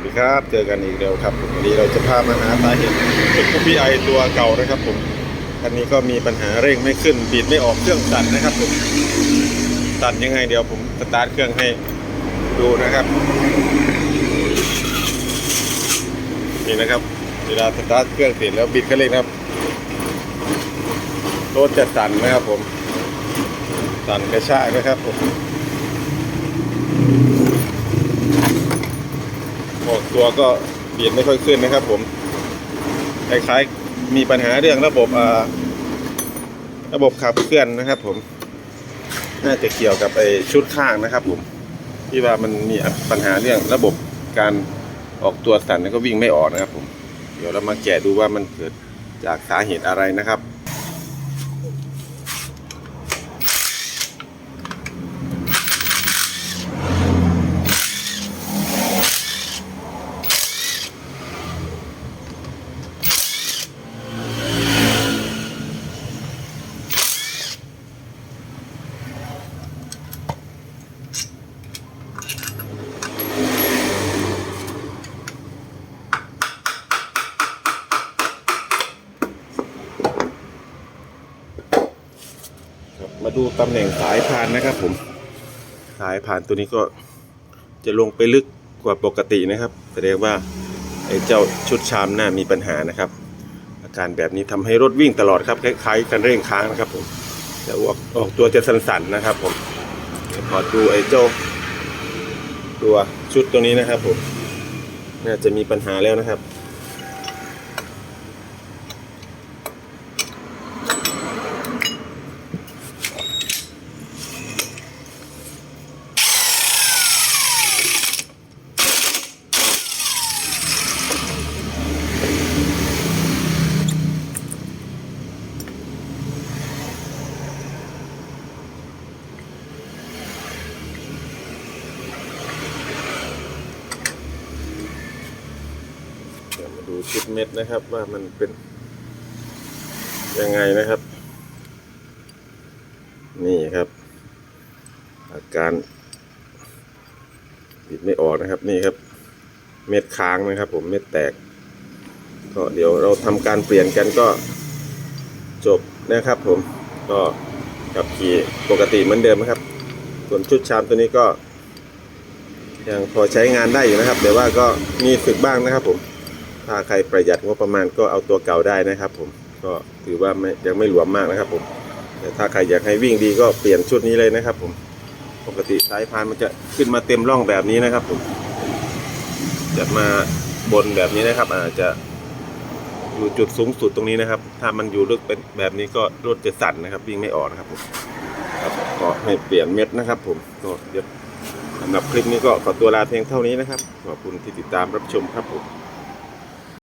วัสดีครับ เจอกันอีกแล้วครับวันนี้เราจะพามาหาสาเหตุเป็นพวกพีไอตัวเก่านะครับผมคันนี้ก็มีปัญหาเร่งไม่ขึ้นบีดไม่ออกเครื่องสั่นนะครับผมสั่นยังไงเดี๋ยวผมสตาร์ทเครื่องให้ดูนะครับ นี่นะครับเวลาสตาร์ทเครื่องเสร็จแล้วบิดคันเร่งครับรถจะสั่นนะครับผม สั่นกระชากนะครับผม ออกตัวก็เบียดไม่ค่อยขึ้นนะครับ ผมคล้ายๆมีปัญหาเรื่องระบบอ่าระบบขับเคลื่อนนะครับ ผม น่าจะเกี่ยวกับไอ้ชุดข้างนะครับ ผม ที่ว่ามันมีปัญหาเรื่องระบบการออกตัวสั่นแล้วก็วิ่งไม่ออกนะครับ ผม เดี๋ยวเรามาแกะดูว่ามันเกิดจากสาเหตุอะไรนะครับ มาดูตำแหน่งสายพานนะครับผม สายพานตัวนี้ก็จะลงไปลึกกว่าปกตินะครับ แสดงว่าไอ้เจ้าชุดชามหน้ามีปัญหานะครับ อาการแบบนี้ทำให้รถวิ่งตลอดครับคล้ายๆกันเร่งค้างนะครับผมจะออกออกตัวจะสั่นๆนะครับผมขอดูไอ้เจ้าตัวชุดตัวนี้นะครับผมน่าจะมีปัญหาแล้วนะครับ ดี๋ยวมาดูชุดเม็ดนะครับว่ามันเป็นยังไงนะครับ นี่ครับ อาการบิดไม่ออกนะครับนี่ครับ เม็ดค้างนะครับ ผมเม็ดแตก ก็เดี๋ยวเราทำการเปลี่ยนกันก็จบนะครับ ผมก็กับขี่ปกติเหมือนเดิมนะครับ ส่วนชุดชามตัวนี้ก็ยังพอใช้งานได้อยู่นะครับแต่ว่าก็มีฝึกบ้างนะครับผม ถ้าใครประหยัดงบประมาณก็เอาตัวเก่าได้นะครับผมก็ถือว่าไม่ยังไม่หลวมมากนะครับผมแต่ถ้าใครอยากให้วิ่งดีก็เปลี่ยนชุดนี้เลยนะครับ ผมปกติสายพานมันจะขึ้นมาเต็มร่องแบบนี้นะครับ ผม จะมาบนแบบนี้นะครับ อาจจะอยู่จุดสูงสุดตรงนี้นะครับ ถ้ามันอยู่ลึกเป็นแบบนี้ก็รถจะสั่นนะครับวิ่งไม่ออกนะครับผมครับก็ให้เปลี่ยนเม็ดนะครับ ผมก็เดี๋ยวสำหรับคลิปนี้ก็ขอตัวลาเพียงเท่านี้นะครับขอบคุณที่ติดตามรับชมครับผม